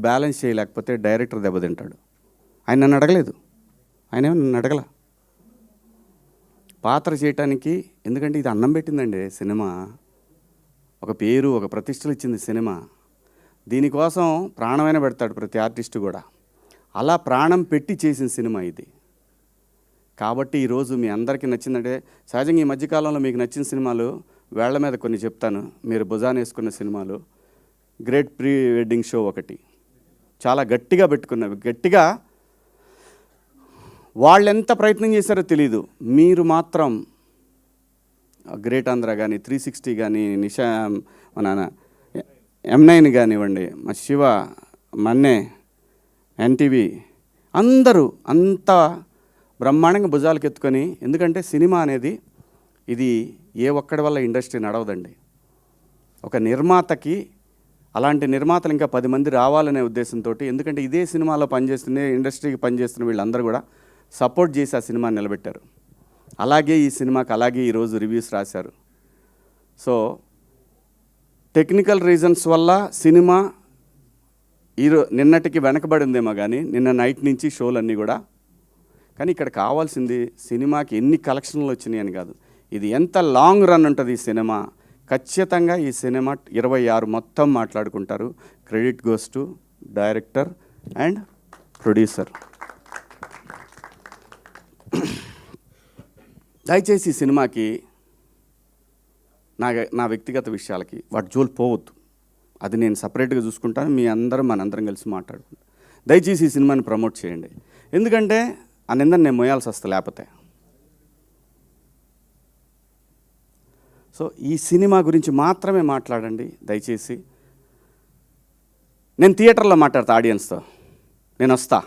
Balance చేయలేకపోతే director దెబ్బతింటాడు ఆయన నన్ను అడగలేదు. ఆయన నన్ను అడగల. పాత్ర చేయటానికి ఎందుకంటే ఇది అన్నం పెట్టిందండి సినిమా. ఒక పేరు ఒక ప్రతిష్టలు ఇచ్చింది సినిమా. దీనికోసం ప్రాణమైన పెడతాడు ప్రతి ఆర్టిస్టు కూడా. అలా ప్రాణం పెట్టి చేసిన సినిమా ఇది. కాబట్టి ఈరోజు మీ అందరికీ నచ్చిందంటే సహజంగా ఈ మధ్యకాలంలో మీకు నచ్చిన సినిమాలు వేళ్ళ మీద కొన్ని చెప్తాను. మీరు భుజాన్ వేసుకున్న సినిమాలు. గ్రేట్ ప్రీ వెడ్డింగ్ షో ఒకటి. చాలా గట్టిగా పెట్టుకున్నవి గట్టిగా వాళ్ళు ఎంత ప్రయత్నం చేశారో తెలియదు మీరు మాత్రం గ్రేట్ ఆంధ్ర కానీ త్రీ సిక్స్టీ కానీ నిషా మన ఎం నైన్ కానివ్వండి మా శివ మన్నే ఎన్టీవీ అందరూ అంత బ్రహ్మాండంగా భుజాలకు ఎత్తుకొని ఎందుకంటే సినిమా అనేది ఇది ఏ ఒక్కడి వల్ల ఇండస్ట్రీ నడవదండి. ఒక నిర్మాతకి అలాంటి నిర్మాతలు ఇంకా పది మంది రావాలనే ఉద్దేశంతో ఎందుకంటే ఇదే సినిమాలో పనిచేస్తున్న ఇండస్ట్రీకి పనిచేస్తున్న వీళ్ళందరూ కూడా సపోర్ట్ చేసి ఆ సినిమాని నిలబెట్టారు. అలాగే ఈ సినిమాకి అలాగే ఈరోజు రివ్యూస్ రాశారు. సో టెక్నికల్ రీజన్స్ వల్ల సినిమా ఈరో నిన్నటికి వెనకబడిందేమో కానీ నిన్న నైట్ నుంచి షోలన్నీ కూడా. కానీ ఇక్కడ కావాల్సింది సినిమాకి ఎన్ని కలెక్షన్లు వచ్చినాయి అని కాదు. ఇది ఎంత లాంగ్ రన్ ఉంటుంది ఈ సినిమా? ఖచ్చితంగా ఈ సినిమా ఇరవై ఆరు మొత్తం మాట్లాడుకుంటారు. Credit goes to director and producer. దయచేసి ఈ సినిమాకి నా నా వ్యక్తిగత విషయాలకి వాటి జోలు పోవద్దు. అది నేను సపరేట్గా చూసుకుంటాను మీ అందరం మనందరం కలిసి మాట్లాడుకుంటాం. దయచేసి ఈ సినిమాని ప్రమోట్ చేయండి. ఎందుకంటే ఆ నిందని నేను మోయాల్సి వస్తా లేకపోతే. సో ఈ సినిమా గురించి మాత్రమే మాట్లాడండి దయచేసి. నేను థియేటర్లో మాట్లాడతా ఆడియన్స్తో. నేను వస్తా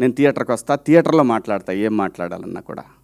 నేను థియేటర్కి వస్తా థియేటర్లో మాట్లాడతా ఏం మాట్లాడాలన్నా కూడా.